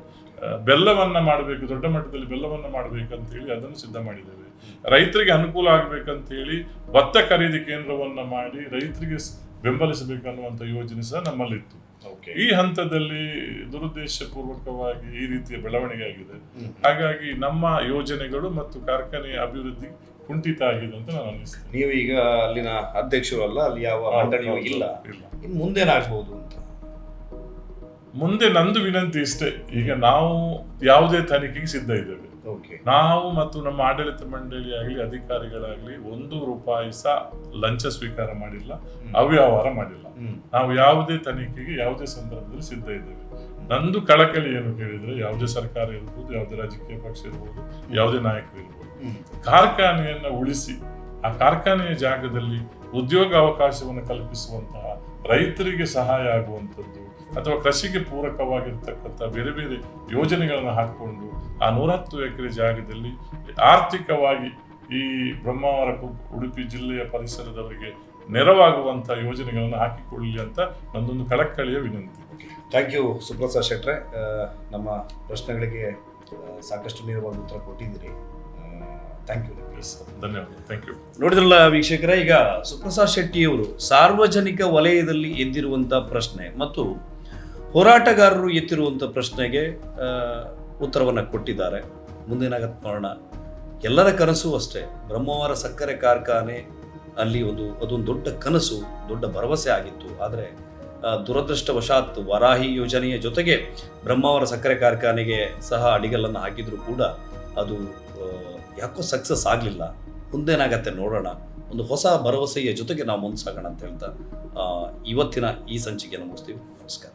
ಬೆಲ್ಲವನ್ನ ಮಾಡಬೇಕು, ದೊಡ್ಡ ಮಟ್ಟದಲ್ಲಿ ಬೆಲ್ಲವನ್ನ ಮಾಡಬೇಕಂತ ಹೇಳಿ ಅದನ್ನು ಸಿದ್ಧ ಮಾಡಿದ್ದೇವೆ. ರೈತರಿಗೆ ಅನುಕೂಲ ಆಗ್ಬೇಕಂತ ಹೇಳಿ ಭತ್ತ ಖರೀದಿ ಕೇಂದ್ರವನ್ನ ಮಾಡಿ ರೈತರಿಗೆ ಬೆಂಬಲಿಸಬೇಕನ್ನುವಂಥ ಯೋಜನೆ ಸಹ ನಮ್ಮಲ್ಲಿತ್ತು. ಈ ಹಂತದಲ್ಲಿ ದುರುದ್ದೇಶಪೂರ್ವಕವಾಗಿ ಈ ರೀತಿಯ ಬೆಳವಣಿಗೆ ಆಗಿದೆ ಹಾಗಾಗಿ ನಮ್ಮ ಯೋಜನೆಗಳು ಮತ್ತು ಕಾರ್ಖಾನೆಯ ಅಭಿವೃದ್ಧಿ ಕುಂಠಿತ ಆಗಿದೆ ಅಂತ ನಾನು ಅನಿಸ್ತೇನೆ ನೀವು ಈಗ ಅಲ್ಲಿನ ಅಧ್ಯಕ್ಷರು ಅಲ್ಲ ಅಲ್ಲಿ ಯಾವ ಮಂಡಳಿಯೂ ಇಲ್ಲ. ಇನ್ನು ಮುಂದೇನಾಗಬಹುದು ಅಂತ? ಮುಂದೆ ನಂದು ವಿನಂತಿ ಇಷ್ಟೇ. ಈಗ ನಾವು ಯಾವುದೇ ತನಿಖೆಗೆ ಸಿದ್ಧ ಇದ್ದೇವೆ. ನಾವು ಮತ್ತು ನಮ್ಮ ಆಡಳಿತ ಮಂಡಳಿ ಆಗಲಿ ಅಧಿಕಾರಿಗಳಾಗಲಿ ಒಂದು ರೂಪಾಯಿ ಸಹ ಲಂಚ ಸ್ವೀಕಾರ ಮಾಡಿಲ್ಲ ಅವ್ಯವಹಾರ ಮಾಡಿಲ್ಲ. ನಾವು ಯಾವುದೇ ತನಿಖೆಗೆ ಯಾವುದೇ ಸಂದರ್ಭದಲ್ಲಿ ಸಿದ್ಧ ಇದ್ದೇವೆ. ನಂದು ಕಳಕಳಿ ಏನು ಕೇಳಿದ್ರೆ ಯಾವುದೇ ಸರ್ಕಾರ ಇರ್ಬೋದು ಯಾವುದೇ ರಾಜಕೀಯ ಪಕ್ಷ ಇರ್ಬೋದು ಯಾವುದೇ ನಾಯಕರು ಇರ್ಬೋದು. ಕಾರ್ಖಾನೆಯನ್ನ ಉಳಿಸಿ ಆ ಕಾರ್ಖಾನೆಯ ಜಾಗದಲ್ಲಿ ಉದ್ಯೋಗ ಅವಕಾಶವನ್ನು ಕಲ್ಪಿಸುವಂತಹ ರೈತರಿಗೆ ಸಹಾಯ ಆಗುವಂಥದ್ದು ಅಥವಾ ಕೃಷಿಗೆ ಪೂರಕವಾಗಿರ್ತಕ್ಕಂಥ ಬೇರೆ ಬೇರೆ ಯೋಜನೆಗಳನ್ನು ಹಾಕಿಕೊಂಡು ಆ ನೂರತ್ತು ಎಕರೆ ಜಾಗದಲ್ಲಿ ಆರ್ಥಿಕವಾಗಿ ಈ ಬ್ರಹ್ಮಾವರ ಉಡುಪಿ ಜಿಲ್ಲೆಯ ಪರಿಸರದವರಿಗೆ ನೆರವಾಗುವಂಥ ಯೋಜನೆಗಳನ್ನು ಹಾಕಿಕೊಳ್ಳಿ ಅಂತ ನಂದೊಂದು ಕಳಕಳಿಯ ವಿನಂತಿ. ಥ್ಯಾಂಕ್ ಯು ಸುಪ್ರಸಾದ್ ಶೆಟ್ರೆ. ನಮ್ಮ ಪ್ರಶ್ನೆಗಳಿಗೆ ಸಾಕಷ್ಟು ನೇರವಾದ ಉತ್ತರ ಕೊಟ್ಟಿದ್ದೀರಿ. ಥ್ಯಾಂಕ್ ಯು ಧನ್ಯವಾದ ಥ್ಯಾಂಕ್ ಯು ನೋಡಿದ್ರಲ್ಲ ವೀಕ್ಷಕರ ಈಗ ಸುಪ್ರಸಾದ್ ಶೆಟ್ಟಿಯವರು ಸಾರ್ವಜನಿಕ ವಲಯದಲ್ಲಿ ಎದ್ದಿರುವಂಥ ಪ್ರಶ್ನೆ ಮತ್ತು ಹೋರಾಟಗಾರರು ಎತ್ತಿರುವಂಥ ಪ್ರಶ್ನೆಗೆ ಉತ್ತರವನ್ನು ಕೊಟ್ಟಿದ್ದಾರೆ. ಮುಂದೇನಾಗತ್ತೆ ನೋಡೋಣ ಎಲ್ಲರ ಕನಸು ಅಷ್ಟೇ. ಬ್ರಹ್ಮಾವರ ಸಕ್ಕರೆ ಕಾರ್ಖಾನೆ ಅಲ್ಲಿ ಒಂದು, ಅದೊಂದು ದೊಡ್ಡ ಕನಸು, ದೊಡ್ಡ ಭರವಸೆ ಆಗಿತ್ತು. ಆದರೆ ದುರದೃಷ್ಟವಶಾತ್ ವರಾಹಿ ಯೋಜನೆಯ ಜೊತೆಗೆ ಬ್ರಹ್ಮಾವರ ಸಕ್ಕರೆ ಕಾರ್ಖಾನೆಗೆ ಸಹ ಅಡಿಗಲ್ಲನ್ನು ಹಾಕಿದರೂ ಕೂಡ ಅದು ಯಾಕೋ ಸಕ್ಸಸ್ ಆಗಲಿಲ್ಲ. ಮುಂದೇನಾಗತ್ತೆ ನೋಡೋಣ. ಒಂದು ಹೊಸ ಭರವಸೆಯ ಜೊತೆಗೆ ನಾವು ಮುಂದೆ ಸಾಗೋಣ ಅಂತ ಹೇಳ್ತಾ ಇವತ್ತಿನ ಈ ಸಂಚಿಕೆಯನ್ನು ಮುಗಿಸ್ತೀವಿ. ನಮಸ್ಕಾರ.